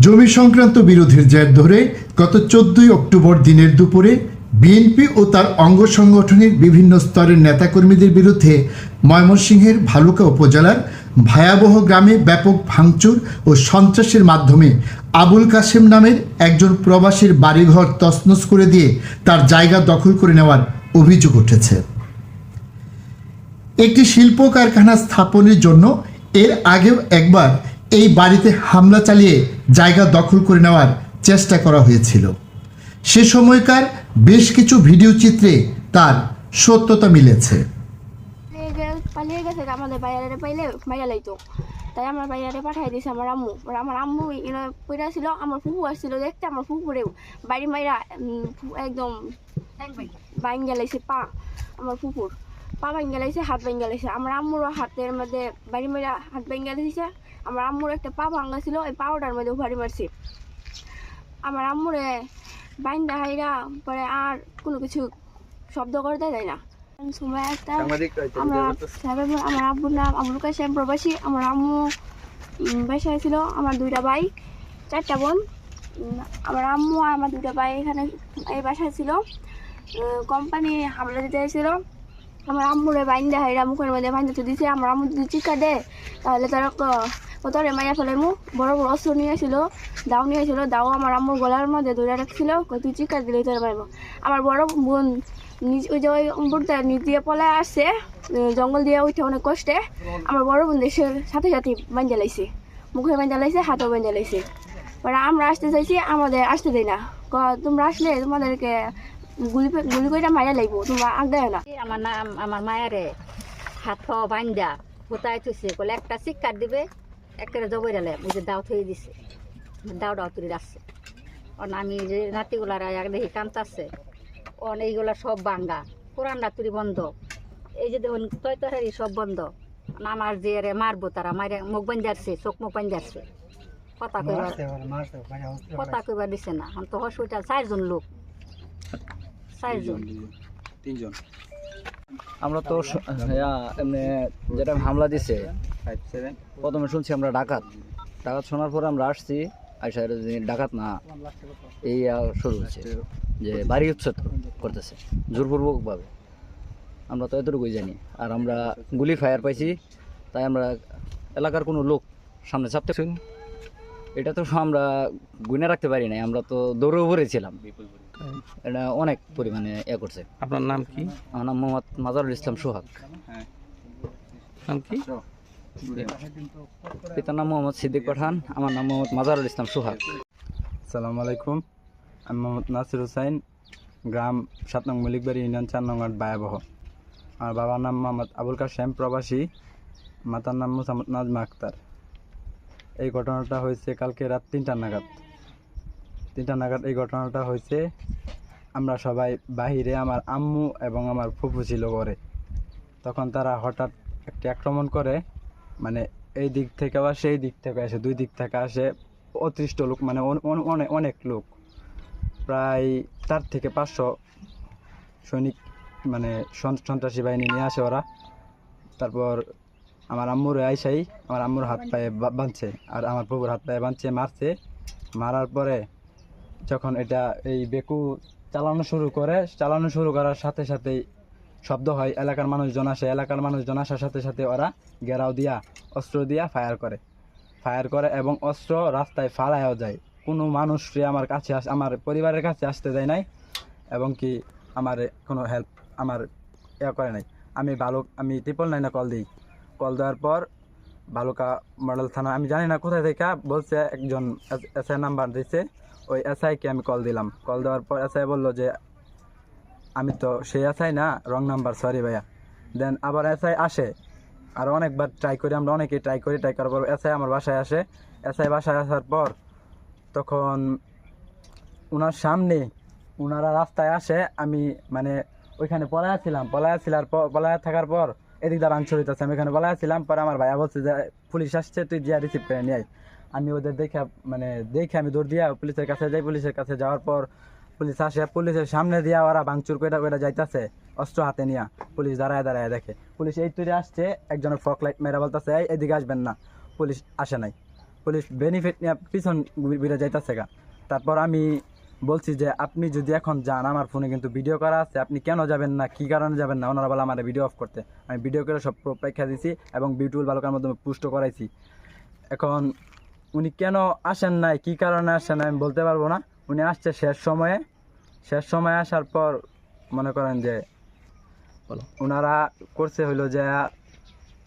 জমি সংক্রান্ত বিরোধের জের ধরে গত চোদ্দই অক্টোবর দিনের দুপুরে বিএনপি ও তার অঙ্গ সংগঠনের বিভিন্ন স্তরের নেতাকর্মীদের বিরুদ্ধে ময়মনসিংহের ভালুকা উপজেলার ভয়াবহ গ্রামে ব্যাপক ভাঙচুর ও সন্ত্রাসের মাধ্যমে আবুল কাশেম নামের একজন প্রবাসীর বাড়িঘর তছনছ করে দিয়ে তার জায়গা দখল করে নেওয়ার অভিযোগ উঠেছে। একটি শিল্প কারখানা স্থাপনের জন্য এর আগেও একবার এই বাড়িতে হামলা চালিয়ে জায়গা দখল করে নেওয়ার চেষ্টা করা হয়েছিল। সে সময়কার বেশ কিছু ভিডিও চিত্রে তার সত্যতা মিলেছে। পালিয়ে গেছে, আমাদের বাইরে পাইলে মাইয়া লাইতো। তাই আমার বাইরে পাঠাই দিয়েছে আমার আম্মু। আমার আম্মু পড়ে ছিল আমার ফুফু আসছিল দেখতে, আমার ফুফুরেও। বাড়ি মাইরা একদম বাইন গেলাইছে পা, আমার ফুফুর। পা বাইন গেলাইছে হাত বাইন গেলাইছে আমার আম্মুরও হাতের মধ্যে বাড়ি মাইরা হাত বাইন গেলাইছে আমার আম্মুর একটা পা ভাঙা ছিল ওই পাউডার মধ্যে বাড়ি মারছে। আমার আম্মুরে বাইন দেখাইরা পরে আর কোনো কিছু শব্দ করতে দেয় না। সময় একটা আমরা আমার আব্বুর নাম আবুল কাশেম প্রবাসী। আমার আম্মু বাসায় ছিল। আমার দুইটা ভাই চারটা বোন। আমার আম্মু আর আমার দুইটা ভাই এখানে এই বাসায় ছিল। কোম্পানি হামলা দিতে এসেছিল। আমার আম্মুরে বাইন দেখাইরা মুখের মধ্যে বাইন দিতে দিছে। আমার আম্মু যদি চিকা দেয় তাহলে তারা কতরে মাইয়া ফেলে মুখ বড় বড় অস্ত্র নিয়েছিল দাও নিয়েছিল দাও আমার আম্মুর গলার মধ্যে ধরে রাখছিল তুই চিকা দিলেই তোর মারবো আমার বড় বোন নিজ, ওই যে ওই উম্বুরটা নিচ দিয়ে পলে আসছে জঙ্গল দিয়ে উঠে অনেক কষ্টে আমার বড় বোন দেশের সাথে সাথে বাঞ্জা লাইছে মুখে বাঞ্জা লাইছে হাতেও বাঞ্জা লাইছে পরে আমরা আসতে চাইছি, আমাদের আসতে দেয় না। তোমরা আসলে তোমাদেরকে গুলি গুলি করে মায়া লাগবো তোমরা আগ না। আমার নাম, আমার মায়ারে হাত বান্ধা কোথায় থুইছে বলে একটা শিক্ষার দিবে একটা জবই ডালে বুঝে দাও থই দিছে। দাও দাও তুলি রাখছে। অন আমি যে নাতিগুলার এক দেখি কান্তাছে অন এইগুলা সব বাঙ্গা। পুরান নাতুরি বন্ধ। এই যে দেখুন তয় তরকারি সব বন্ধ। আমার যে রে মারবো তারা মারে মুখ বান্ধারছে চোখ মুখ বান্ধারছে। কথা কইবার কথা কইবার দিছে না। তো হসপিটাল চারজন লোক। চারজন। তিনজন। আমরা তো স- এমনি যেটা হামলা দিছে, প্রথমে শুনছি আমরা ডাকাত। ডাকাত শোনার পরে আমরা আসছি, আইসা ডাকাত না, এই শুরু হচ্ছে। যে বাড়ি উচ্ছেদ করতেছে, জোরপূর্বকভাবে। আমরা তো এতটুকুই জানি। আর আমরা গুলি ফায়ার পাইছি, তাই আমরা এলাকার কোনো লোক সামনে চাপতে এটা তো আমরা গুনে রাখতে পারি নাই, আমরা তো দৌড়ে উপরে ছিলাম। এটা অনেক পরিমাণে এ করছে। আপনার নাম কি? আমার নাম মোহাম্মদ মাজারুল ইসলাম সোহাগ। নাম কি? পিতার নাম মোহাম্মদ সিদ্দিক পাঠান আমার নাম মোহাম্মদ মাজারুল ইসলাম সোহাগ। আসসালামু আলাইকুম আমি মোহাম্মদ নাসির হুসাইন গ্রাম সাত নং মলিকবাড়ি ইউনিয়ন চার নং ওয়ার্ড বায়াবহ। আমার বাবার নাম মোহাম্মদ আবুল কাশেম প্রবাসী মাতার নাম মোহাম্মদ নাজমা আক্তার। এই ঘটনাটা হয়েছে কালকে রাত তিনটা নাগাদ। তিনটা নাগাদ এই ঘটনাটা হয়েছে। আমরা সবাই বাহিরে, আমার আম্মু এবং আমার ফুফু ছিল ঘরে। তখন তারা হঠাৎ একটি আক্রমণ করে মানে এই দিক থেকে বা সেই দিক থেকে আসে দুই দিক থেকে আসে অতিরিষ্ট লোক মানে অন- অন- অনেক অনেক লোক। প্রায় চার থেকে পাঁচশো সৈনিক মানে সন- সন্ত্রাসী বাহিনী নিয়ে আসে ওরা। তারপর আমার আম্মুর আইসাই, আমার আম্মুর হাত পায়ে বাঁধছে, আর আমার প্রভুর হাত পায়ে বাঁধছে, মারছে। মারার পরে যখন এটা এই বেকু চালানো শুরু করে, চালানো শুরু করার সাথে সাথেই শব্দ হয়, এলাকার মানুষজন আসে, এলাকার মানুষজন আসার সাথে সাথে ওরা গেরাও দিয়া, অস্ত্র দিয়া ফায়ার করে। ফায়ার করে এবং অস্ত্র রাস্তায় ফালায়ও যায়। কোনো মানুষকে আমার কাছে আস, আমার পরিবারের কাছে আসতে দেয় নাই এবং কি আমার কোনো হেল্প আমার ইয়া করে নাই। আমি ভালো আমি ট্রিপল নাইনে কল দিই। কল দেওয়ার পর বালুকা মডেল থানা, আমি জানি না কোথায় থেকে বলছে, একজন এস নাম্বার দিচ্ছে ওই এসআইকে আমি কল দিলাম। কল দেওয়ার পর এসআই বলল যে, আমি তো সেই এসআই না রং নাম্বার সরি ভাইয়া। দেন আবার এসআই আসে। আর অনেকবার ট্রাই করি, আমরা অনেকেই ট্রাই করি ট্রাই করার পর এসআই আমার বাসায় আসে। এসআই বাসায় আসার পর তখন ওনার সামনে ওনারা রাস্তায় আসে, আমি মানে ওইখানে পলায়া ছিলাম। পলায়া ছিলার পলায়া থাকার পর এদিক দ্বারা আংশ হইতেছে। আমি এখানে পলায়া ছিলাম, পরে আমার ভাইয়া বলছে যে, পুলিশ আসছে, তুই যা রিসিভ করে নিয়ে। আমি ওদের দেখে মানে দেখে আমি দৌড় দিয়া পুলিশের কাছে যাই। পুলিশের কাছে যাওয়ার পর পুলিশ আসে। পুলিশের সামনে দিয়া ওরা ভাঙচুর করে করে যাইতাছে, অস্ত্র হাতে নিয়া। পুলিশ দাঁড়ায় দাঁড়ায় দেখে। পুলিশ এই তুলে আসছে একজনের ফক লাইট মেরা বলতেছে, এই এদিকে আসবেন না। পুলিশ আসে নাই। পুলিশ বেনিফিট নিয়ে পিছন বিড়ে যাইতেছে গা। তারপর আমি বলছি যে, আপনি যদি এখন যান, আমার ফোনে কিন্তু ভিডিও করা আছে। আপনি কেন যাবেন না? কী কারণে যাবেন না? ওনারা বলে, আমার ভিডিও অফ করতে। আমি ভিডিও করে সব প্রেক্ষা দিছি এবং বিউটিফুল বালকার মাধ্যমে পুষ্ট করাইছি। এখন উনি কেন আসেন নাই? কী কারণে আসেন নাই আমি বলতে পারব না। উনি আসছে শেষ সময়ে। শেষ সময়ে আসার পর মনে করেন যে ওনারা করছে হইল যে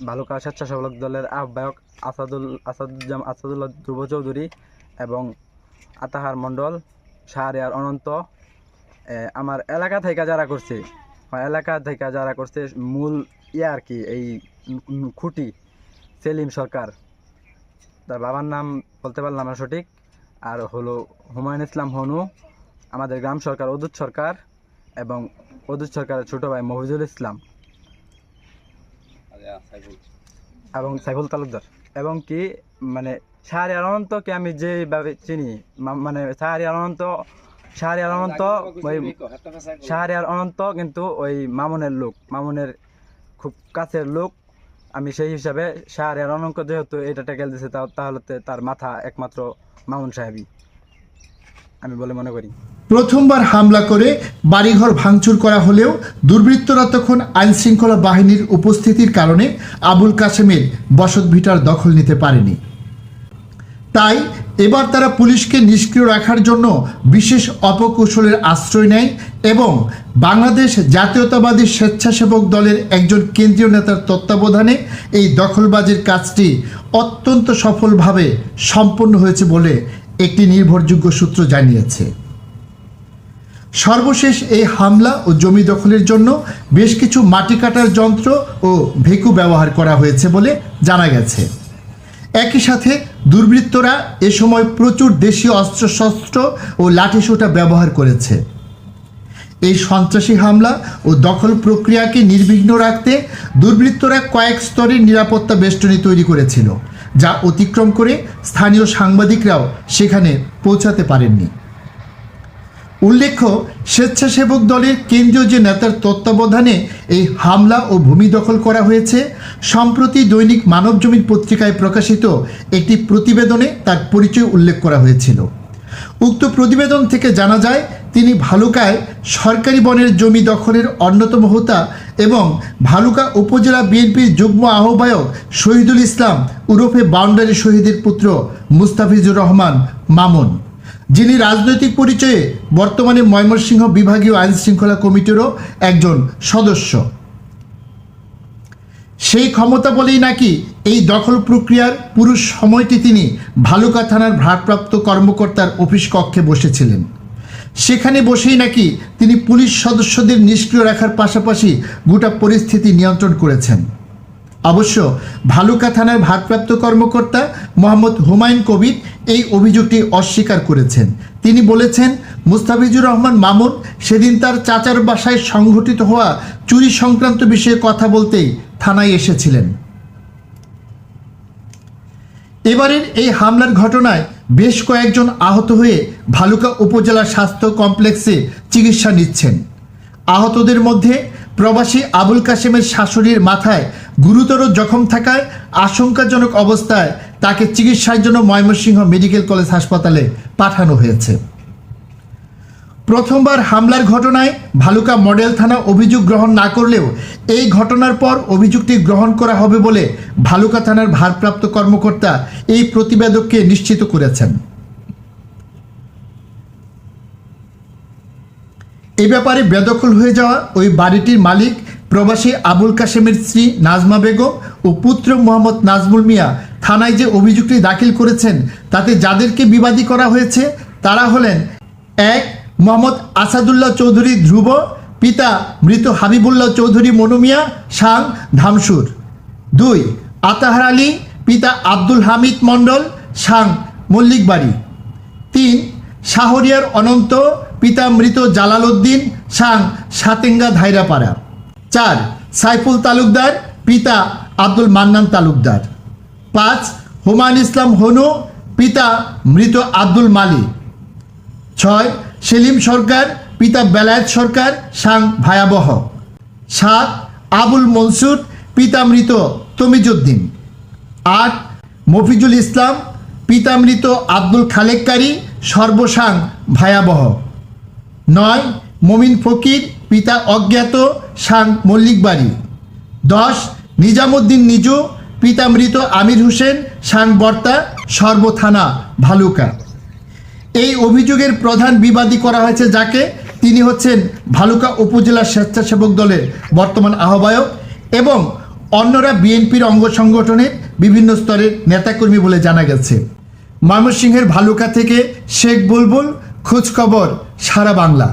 ভালুকা স্বেচ্ছাসেবক দলের আহ্বায়ক আসাদুল আসাদুজ্জাম আসাদুল্লাহ ধ্রুব চৌধুরী এবং আতাহার মণ্ডল শাহরিয়ার অনন্ত আমার এলাকা থেকে যারা করছে এলাকা থেকে যারা করছে মূল ইয়ে আর কি এই খুঁটি সেলিম সরকার। তার বাবার নাম বলতে পারলাম না সঠিক। আর হলো হুমায়ুন ইসলাম হনু আমাদের গ্রাম সরকার অদূত সরকার এবং অদূত সরকারের ছোট ভাই মফিজুল ইসলাম। এবং সাইফুল তালুকদার। এবং কি মানে শাহরিয়ার অনন্তকে আমি যেভাবে চিনি মানে শাহরিয়ার অনন্ত শাহরিয়ার অনন্ত ওই শাহরিয়ার অনন্ত কিন্তু ওই মামুনের লোক মামুনের খুব কাছের লোক। আমি সেই হিসাবে শাহরিয়ার অনঙ্ক যেহেতু এটা ট্যাকেল দিছে তাহলে তার মাথা একমাত্র মামুন সাহেবই। আমি বলে মনে করি। প্রথমবার হামলা করে বাড়িঘর ভাঙচুর করা হলেও দুর্বৃত্তরা তখন আইনশৃঙ্খলা বাহিনীর উপস্থিতির কারণে আবুল কাসেমের বসতভিটার দখল নিতে পারেনি। তাই এবার তারা পুলিশকে নিষ্ক্রিয় রাখার জন্য বিশেষ অপকৌশলের আশ্রয় নেয় এবং বাংলাদেশ জাতীয়তাবাদী স্বেচ্ছাসেবক দলের একজন কেন্দ্রীয় নেতার তত্ত্বাবধানে এই দখলবাজির কাজটি অত্যন্ত সফলভাবে সম্পন্ন হয়েছে বলে একটি নির্ভরযোগ্য সূত্র জানিয়েছে। সর্বশেষ এই হামলা ও জমি দখলের জন্য বেশ কিছু মাটি কাটার যন্ত্র ও ভেকু ব্যবহার করা হয়েছে বলে জানা গেছে। একই সাথে দুর্বৃত্তরা এ সময় প্রচুর দেশীয় অস্ত্রশস্ত্র ও লাঠিসোঁটা ব্যবহার করেছে। এই সন্ত্রাসী হামলা ও দখল প্রক্রিয়াকে নির্বিঘ্ন রাখতে দুর্বৃত্তরা কয়েক স্তরের নিরাপত্তা বেষ্টনী তৈরি করেছিল, যা অতিক্রম করে স্থানীয় সাংবাদিকরাও সেখানে পৌঁছাতে পারেননি। উল্লেখ্য, স্বেচ্ছাসেবক দলের কেন্দ্রীয় যে নেতার তত্ত্বাবধানে এই হামলা ও ভূমি দখল করা হয়েছে, সম্প্রতি দৈনিক মানবজমিন পত্রিকায় প্রকাশিত একটি প্রতিবেদনে তার পরিচয় উল্লেখ করা হয়েছিল। উক্ত প্রতিবেদন থেকে জানা যায়, তিনি ভালুকায় সরকারি বনের জমি দখলের অন্যতম হোতা এবং ভালুকা উপজেলা বিএনপির যুগ্ম আহ্বায়ক শহীদুল ইসলাম উরফে বাউন্ডারি শহীদের পুত্র মুস্তাফিজুর রহমান মামুন। যিনি রাজনৈতিক পরিচয়ে বর্তমানে ময়মনসিংহ বিভাগীয় আইন শৃঙ্খলা কমিটিরও একজন সদস্য। সেই ক্ষমতা বলেই নাকি এই দখল প্রক্রিয়ার পুরো সময়টি তিনি ভালুকা থানার ভারপ্রাপ্ত কর্মকর্তার অফিস কক্ষে বসেছিলেন। সেখানে বসেই নাকি তিনি পুলিশ সদস্যদের নিষ্ক্রিয় রাখার পাশাপাশি গোটা পরিস্থিতি নিয়ন্ত্রণ করেছেন। অবশ্য ভালুকা থানার ভারপ্রাপ্ত কর্মকর্তা মোহাম্মদ হুমায়ুন কবির এই অভিযোগটি অস্বীকার করেছেন। তিনি বলেছেন, মুস্তাফিজুর রহমান মামুন সেদিন তার চাচার বাসায় সংঘটিত হওয়া চুরি সংক্রান্ত বিষয়ে কথা বলতেই থানায় এসেছিলেন। এবারের এই হামলার ঘটনায় বেশ কয়েকজন আহত হয়ে ভালুকা উপজেলা স্বাস্থ্য কমপ্লেক্সে চিকিৎসা নিচ্ছেন। আহতদের মধ্যে প্রবাসী আবুল কাশেমের শাশুড়ির মাথায় গুরুতর জখম থাকায় আশঙ্কাজনক অবস্থায় তাকে চিকিৎসার জন্য ময়মনসিংহ মেডিকেল কলেজ হাসপাতালে পাঠানো হয়েছে। প্রথমবার হামলার ঘটনায় ভালুকা মডেল থানা অভিযোগ গ্রহণ না করলেও এই ঘটনার পর অভিযোগটি গ্রহণ করা হবে বলে ভালুকা থানার ভারপ্রাপ্ত কর্মকর্তা এই প্রতিবেদককে নিশ্চিত করেছেন। এ ব্যাপারে বেদখল হয়ে যাওয়া ওই বাড়িটির মালিক প্রবাসী আবুল কাশেমের স্ত্রী নাজমা বেগম ও পুত্র মোহাম্মদ নাজমুল মিয়া থানায় যে অভিযোগটি দাখিল করেছেন, তাতে যাদেরকে বিবাদী করা হয়েছে, তারা হলেন এক, মোহাম্মদ আসাদুল্লাহ চৌধুরী ধ্রুব, পিতা মৃত হাবিবুল্লাহ চৌধুরী মনুমিয়া সাং ধামসুর। দুই, আতাহার আলী, পিতা আব্দুল হামিদ মণ্ডল, সাং মল্লিকবাড়ি। তিন, শাহরিয়ার অনন্ত পিতা মৃত জালাল উদ্দিন সাং সাতেঙ্গা ধাইরাপাড়া। চার, সাইফুল তালুকদার, পিতা আব্দুল মান্নান তালুকদার। পাঁচ, হুমায়ুন ইসলাম হনু, পিতা মৃত আব্দুল মালিক। ছয়, সেলিম সরকার, পিতা বেলায়েত সরকার সাং ভয়াবহ। সাত, আবুল মনসুর, পিতা মৃত তমিজুদ্দিন আট, মফিজুল ইসলাম পিতামৃত আব্দুল খালেককারী সর্বসাং ভয়াবহ। নয়, মমিন ফকির, পিতা অজ্ঞাত, শান মল্লিক বাড়ি। দশ, নিজামুদ্দিন নিজু, পিতা মৃত আমির হোসেন, শান বর্তা সর্বথানা ভালুকা। এই অভিযোগের প্রধান বিবাদী করা হয়েছে যাকে, তিনি হচ্ছেন ভালুকা উপজেলা স্বেচ্ছাসেবক দলের বর্তমান আহ্বায়ক এবং অন্যরা বিএনপির অঙ্গ সংগঠনের বিভিন্ন স্তরের নেতাকর্মী বলে জানা গেছে। ময়মনসিংহের ভালুকা থেকে শেখ বুলবুল খোঁজখবর সারা বাংলা।